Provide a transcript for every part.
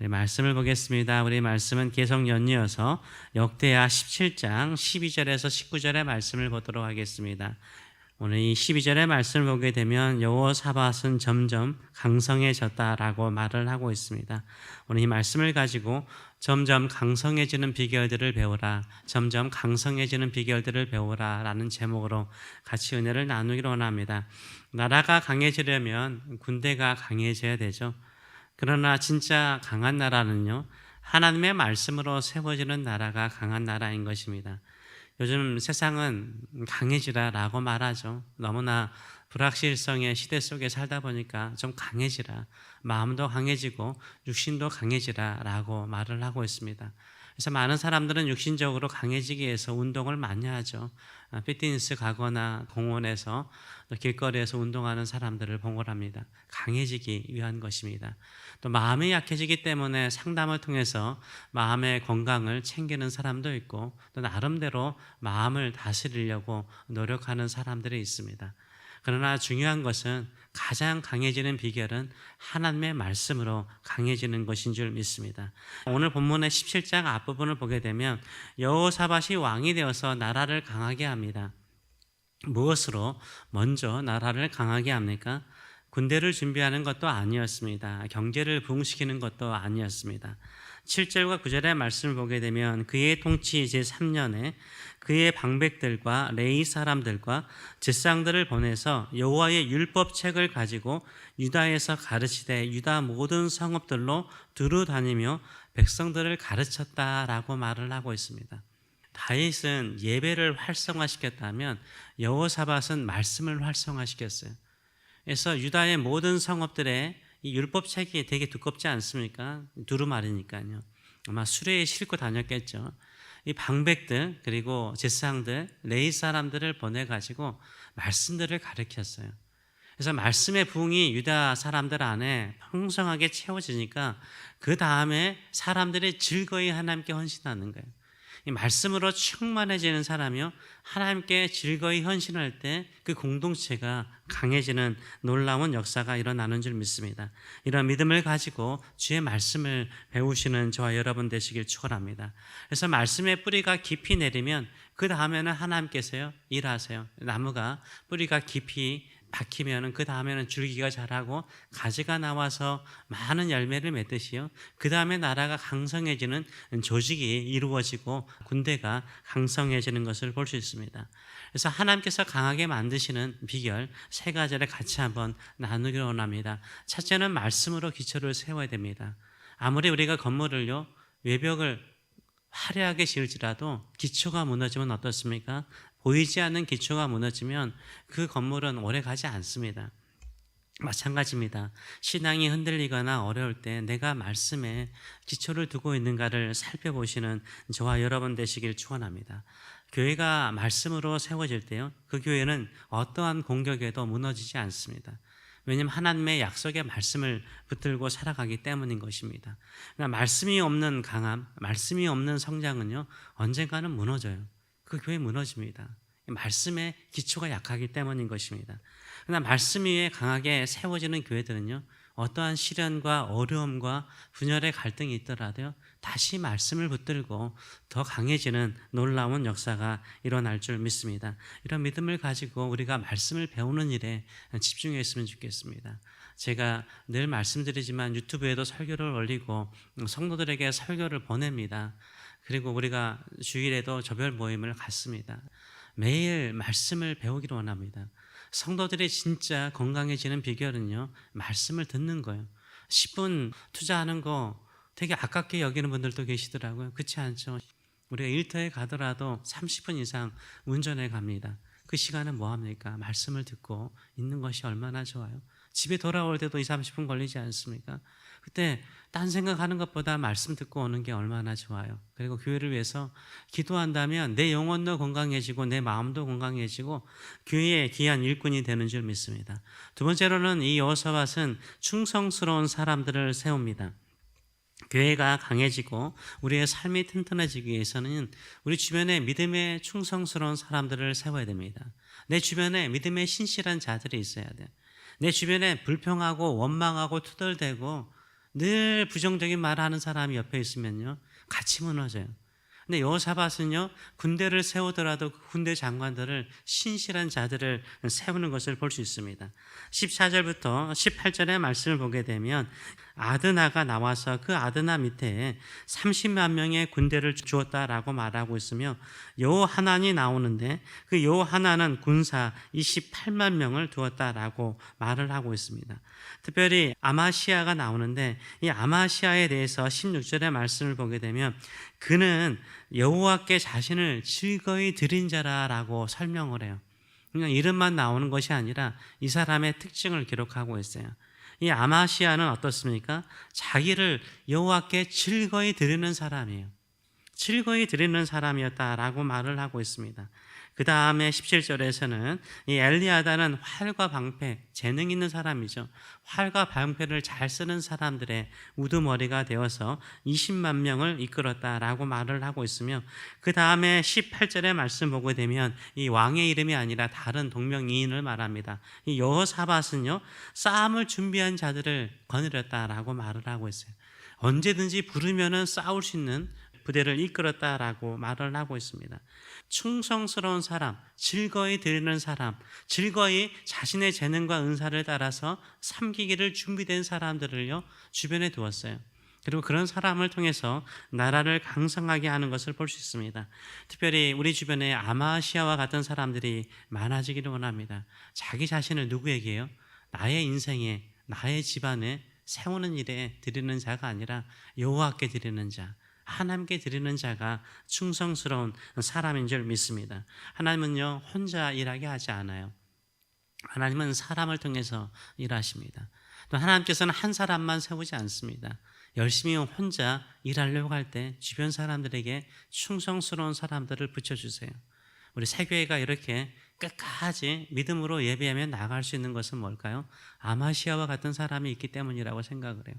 네, 말씀을 보겠습니다. 우리 말씀은 계속 연이어서 역대하 17장 12절에서 19절의 말씀을 보도록 하겠습니다. 오늘 이 12절의 말씀을 보게 되면 여호사밧은 점점 강성해졌다라고 말을 하고 있습니다. 오늘 이 말씀을 가지고 점점 강성해지는 비결들을 배우라, 점점 강성해지는 비결들을 배우라라는 제목으로 같이 은혜를 나누기로 원합니다. 나라가 강해지려면 군대가 강해져야 되죠. 그러나 진짜 강한 나라는요, 하나님의 말씀으로 세워지는 나라가 강한 나라인 것입니다. 요즘 세상은 강해지라 라고 말하죠. 너무나 불확실성의 시대 속에 살다 보니까 좀 강해지라. 마음도 강해지고 육신도 강해지라 라고 말을 하고 있습니다. 그래서 많은 사람들은 육신적으로 강해지기 위해서 운동을 많이 하죠. 아, 피트니스 가거나 공원에서 또 길거리에서 운동하는 사람들을 봉골합니다. 강해지기 위한 것입니다. 또 마음이 약해지기 때문에 상담을 통해서 마음의 건강을 챙기는 사람도 있고 또 나름대로 마음을 다스리려고 노력하는 사람들이 있습니다. 그러나 중요한 것은 가장 강해지는 비결은 하나님의 말씀으로 강해지는 것인 줄 믿습니다. 오늘 본문의 17장 앞부분을 보게 되면 여호사밧이 왕이 되어서 나라를 강하게 합니다. 무엇으로 먼저 나라를 강하게 합니까? 군대를 준비하는 것도 아니었습니다. 경제를 부흥시키는 것도 아니었습니다. 7절과 9절의 말씀을 보게 되면 그의 통치 제3년에 그의 방백들과 레이 사람들과 제상들을 보내서 여호와의 율법책을 가지고 유다에서 가르치되 유다 모든 성읍들로 두루 다니며 백성들을 가르쳤다라고 말을 하고 있습니다. 다윗은 예배를 활성화시켰다면 여호사밧은 말씀을 활성화시켰어요. 그래서 유다의 모든 성읍들의 이 율법 책이 되게 두껍지 않습니까? 두루마리니까요. 아마 수레에 싣고 다녔겠죠. 이 방백들 그리고 제사장들 레이 사람들을 보내 가지고 말씀들을 가르쳤어요. 그래서 말씀의 부흥이 유다 사람들 안에 풍성하게 채워지니까 그 다음에 사람들이 즐거이 하나님께 헌신하는 거예요. 이 말씀으로 충만해지는 사람이요 하나님께 즐거이 헌신할 때 그 공동체가 강해지는 놀라운 역사가 일어나는 줄 믿습니다. 이런 믿음을 가지고 주의 말씀을 배우시는 저와 여러분 되시길 축원합니다. 그래서 말씀의 뿌리가 깊이 내리면 그 다음에는 하나님께서요 일하세요. 나무가 뿌리가 깊이 박히면은 그 다음에는 줄기가 자라고 가지가 나와서 많은 열매를 맺듯이요. 그 다음에 나라가 강성해지는 조직이 이루어지고 군대가 강성해지는 것을 볼 수 있습니다. 그래서 하나님께서 강하게 만드시는 비결 세 가지를 같이 한번 나누기로 원합니다. 첫째는 말씀으로 기초를 세워야 됩니다. 아무리 우리가 건물을요 외벽을 화려하게 지을지라도 기초가 무너지면 어떻습니까? 보이지 않는 기초가 무너지면 그 건물은 오래 가지 않습니다. 마찬가지입니다. 신앙이 흔들리거나 어려울 때 내가 말씀에 기초를 두고 있는가를 살펴보시는 저와 여러분 되시길 축원합니다. 교회가 말씀으로 세워질 때요. 그 교회는 어떠한 공격에도 무너지지 않습니다. 왜냐하면 하나님의 약속의 말씀을 붙들고 살아가기 때문인 것입니다. 그러니까 말씀이 없는 강함, 말씀이 없는 성장은요 언젠가는 무너져요. 그 교회 무너집니다. 말씀의 기초가 약하기 때문인 것입니다. 그러나 말씀 위에 강하게 세워지는 교회들은요, 어떠한 시련과 어려움과 분열의 갈등이 있더라도요, 다시 말씀을 붙들고 더 강해지는 놀라운 역사가 일어날 줄 믿습니다. 이런 믿음을 가지고 우리가 말씀을 배우는 일에 집중했으면 좋겠습니다. 제가 늘 말씀드리지만 유튜브에도 설교를 올리고 성도들에게 설교를 보냅니다. 그리고 우리가 주일에도 조별 모임을 갖습니다. 매일 말씀을 배우기를 원합니다. 성도들이 진짜 건강해지는 비결은요, 말씀을 듣는 거예요. 10분 투자하는 거 되게 아깝게 여기는 분들도 계시더라고요. 그렇지 않죠? 우리가 일터에 가더라도 30분 이상 운전해 갑니다. 그 시간은 뭐 합니까? 말씀을 듣고 있는 것이 얼마나 좋아요. 집에 돌아올 때도 2, 30분 걸리지 않습니까? 그때 딴 생각하는 것보다 말씀 듣고 오는 게 얼마나 좋아요. 그리고 교회를 위해서 기도한다면 내 영혼도 건강해지고 내 마음도 건강해지고 교회의 귀한 일꾼이 되는 줄 믿습니다. 두 번째로는 이 여호사밧은 충성스러운 사람들을 세웁니다. 교회가 강해지고 우리의 삶이 튼튼해지기 위해서는 우리 주변에 믿음에 충성스러운 사람들을 세워야 됩니다. 내 주변에 믿음에 신실한 자들이 있어야 돼요. 내 주변에 불평하고 원망하고 투덜대고 늘 부정적인 말을 하는 사람이 옆에 있으면요. 같이 무너져요. 근데 여호사밧은요 군대를 세우더라도 그 군대 장관들을 신실한 자들을 세우는 것을 볼 수 있습니다. 14절부터 18절의 말씀을 보게 되면 아드나가 나와서 그 아드나 밑에 30만 명의 군대를 주었다라고 말하고 있으며 요 하나니 나오는데 그요 하나는 군사 28만 명을 두었다라고 말을 하고 있습니다. 특별히 아마시아가 나오는데 이 아마시아에 대해서 16절의 말씀을 보게 되면 그는 여호와께 자신을 즐거이 드린 자라라고 설명을 해요. 그냥 이름만 나오는 것이 아니라 이 사람의 특징을 기록하고 있어요. 이 아마시아는 어떻습니까? 자기를 여호와께 즐거이 드리는 사람이에요. 즐거이 드리는 사람이었다라고 말을 하고 있습니다. 그 다음에 17절에서는 이 엘리아다는 활과 방패, 재능 있는 사람이죠. 활과 방패를 잘 쓰는 사람들의 우두머리가 되어서 20만 명을 이끌었다라고 말을 하고 있으며 그 다음에 18절의 말씀 보게 되면 이 왕의 이름이 아니라 다른 동명이인을 말합니다. 이 여호사밧은요 싸움을 준비한 자들을 거느렸다라고 말을 하고 있어요. 언제든지 부르면은 싸울 수 있는 부대를 이끌었다라고 말을 하고 있습니다. 충성스러운 사람, 즐거이 드리는 사람, 즐거이 자신의 재능과 은사를 따라서 섬기기를 준비된 사람들을요 주변에 두었어요. 그리고 그런 사람을 통해서 나라를 강성하게 하는 것을 볼 수 있습니다. 특별히 우리 주변에 아마시아와 같은 사람들이 많아지기를 원합니다. 자기 자신을 누구에게요? 나의 인생에, 나의 집안에 세우는 일에 드리는 자가 아니라 여호와께 드리는 자, 하나님께 드리는 자가 충성스러운 사람인 줄 믿습니다. 하나님은요 혼자 일하게 하지 않아요. 하나님은 사람을 통해서 일하십니다. 또 하나님께서는 한 사람만 세우지 않습니다. 열심히 혼자 일하려고 할 때 주변 사람들에게 충성스러운 사람들을 붙여주세요. 우리 세교회가 이렇게 끝까지 믿음으로 예배하며 나갈 수 있는 것은 뭘까요? 아마시아와 같은 사람이 있기 때문이라고 생각을 해요.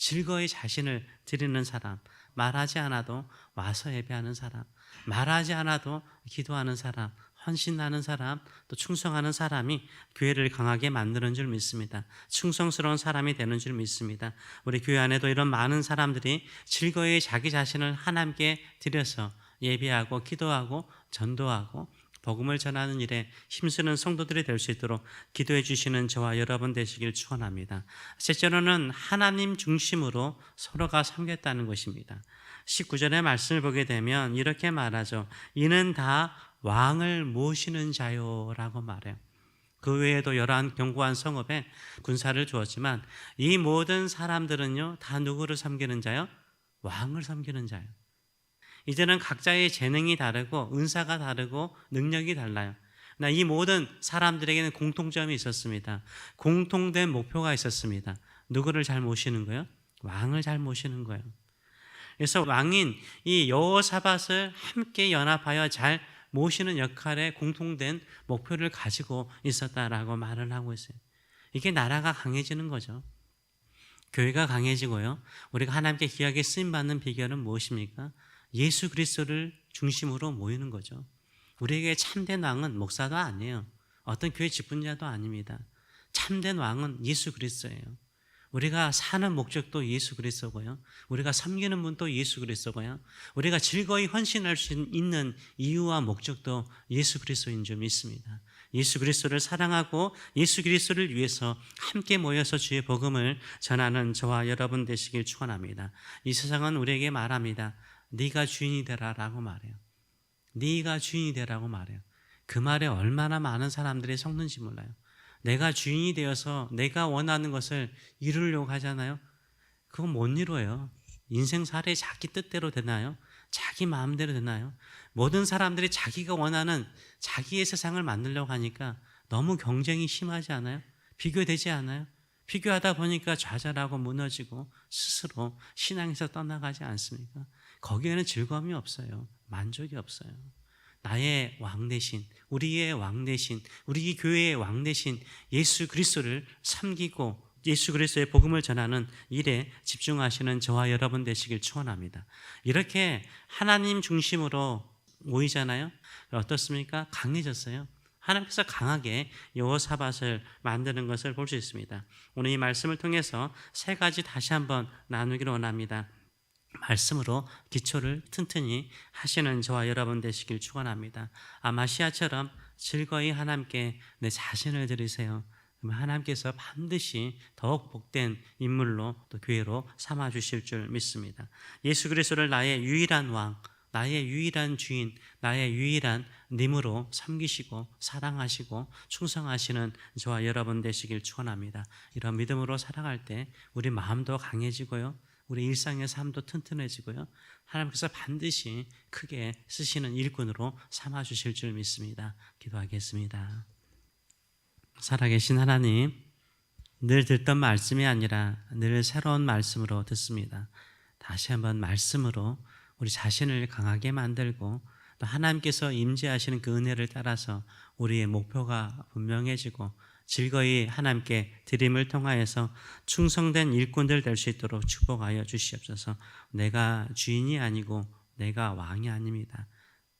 즐거이 자신을 드리는 사람, 말하지 않아도 와서 예배하는 사람, 말하지 않아도 기도하는 사람, 헌신하는 사람, 또 충성하는 사람이 교회를 강하게 만드는 줄 믿습니다. 충성스러운 사람이 되는 줄 믿습니다. 우리 교회 안에도 이런 많은 사람들이 즐거이 자기 자신을 하나님께 드려서 예배하고 기도하고 전도하고 복음을 전하는 일에 힘쓰는 성도들이 될 수 있도록 기도해 주시는 저와 여러분 되시길 축원합니다. 셋째로는 하나님 중심으로 서로가 섬겼다는 것입니다. 19절의 말씀을 보게 되면 이렇게 말하죠. 이는 다 왕을 모시는 자요라고 말해요. 그 외에도 여러한 견고한 성읍에 군사를 주었지만 이 모든 사람들은요 다 누구를 섬기는 자요? 왕을 섬기는 자요. 이제는 각자의 재능이 다르고 은사가 다르고 능력이 달라요. 이 모든 사람들에게는 공통점이 있었습니다. 공통된 목표가 있었습니다. 누구를 잘 모시는 거요? 왕을 잘 모시는 거예요. 그래서 왕인 이 여호사밧을 함께 연합하여 잘 모시는 역할에 공통된 목표를 가지고 있었다라고 말을 하고 있어요. 이게 나라가 강해지는 거죠. 교회가 강해지고요. 우리가 하나님께 귀하게 쓰임 받는 비결은 무엇입니까? 예수 그리스도를 중심으로 모이는 거죠. 우리에게 참된 왕은 목사도 아니에요. 어떤 교회 직분자도 아닙니다. 참된 왕은 예수 그리스도예요. 우리가 사는 목적도 예수 그리스도고요. 우리가 섬기는 분도 예수 그리스도고요. 우리가 즐거이 헌신할 수 있는 이유와 목적도 예수 그리스도인 줄 믿습니다. 예수 그리스도를 사랑하고 예수 그리스도를 위해서 함께 모여서 주의 복음을 전하는 저와 여러분 되시길 축원합니다. 이 세상은 우리에게 말합니다. 네가 주인이 되라라고 말해요. 네가 주인이 되라고 말해요. 그 말에 얼마나 많은 사람들이 속는지 몰라요. 내가 주인이 되어서 내가 원하는 것을 이루려고 하잖아요. 그건 못 이루어요. 인생 살이 자기 뜻대로 되나요? 자기 마음대로 되나요? 모든 사람들이 자기가 원하는 자기의 세상을 만들려고 하니까 너무 경쟁이 심하지 않아요? 비교되지 않아요? 비교하다 보니까 좌절하고 무너지고 스스로 신앙에서 떠나가지 않습니까? 거기에는 즐거움이 없어요. 만족이 없어요. 나의 왕 대신, 우리의 왕 대신, 우리 교회의 왕 대신 예수 그리스도를 섬기고 예수 그리스도의 복음을 전하는 일에 집중하시는 저와 여러분 되시길 축원합니다. 이렇게 하나님 중심으로 모이잖아요. 어떻습니까? 강해졌어요. 하나님께서 강하게 여호사밧을 만드는 것을 볼 수 있습니다. 오늘 이 말씀을 통해서 세 가지 다시 한번 나누기를 원합니다. 말씀으로 기초를 튼튼히 하시는 저와 여러분 되시길 축원합니다. 아마시아처럼 즐거이 하나님께 내 자신을 드리세요. 하나님께서 반드시 더욱 복된 인물로 또 교회로 삼아 주실 줄 믿습니다. 예수 그리스도를 나의 유일한 왕, 나의 유일한 주인, 나의 유일한 님으로 섬기시고 사랑하시고 충성하시는 저와 여러분 되시길 축원합니다. 이런 믿음으로 살아갈 때 우리 마음도 강해지고요. 우리 일상의 삶도 튼튼해지고요. 하나님께서 반드시 크게 쓰시는 일꾼으로 삼아 주실 줄 믿습니다. 기도하겠습니다. 살아계신 하나님, 늘 듣던 말씀이 아니라 늘 새로운 말씀으로 듣습니다. 다시 한번 말씀으로 우리 자신을 강하게 만들고 또 하나님께서 임재하시는 그 은혜를 따라서 우리의 목표가 분명해지고 즐거이 하나님께 드림을 통하여서 충성된 일꾼들 될 수 있도록 축복하여 주시옵소서. 내가 주인이 아니고 내가 왕이 아닙니다.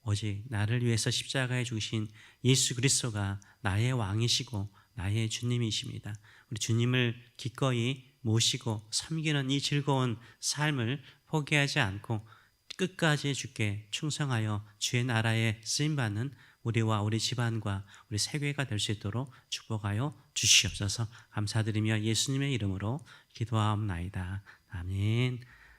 오직 나를 위해서 십자가에 죽으신 예수 그리스도가 나의 왕이시고 나의 주님이십니다. 우리 주님을 기꺼이 모시고 섬기는 이 즐거운 삶을 포기하지 않고 끝까지 주께 충성하여 주의 나라에 쓰임 받는 우리와 우리 집안과 우리 세계가 될 수 있도록 축복하여 주시옵소서. 감사드리며 예수님의 이름으로 기도하옵나이다. 아멘.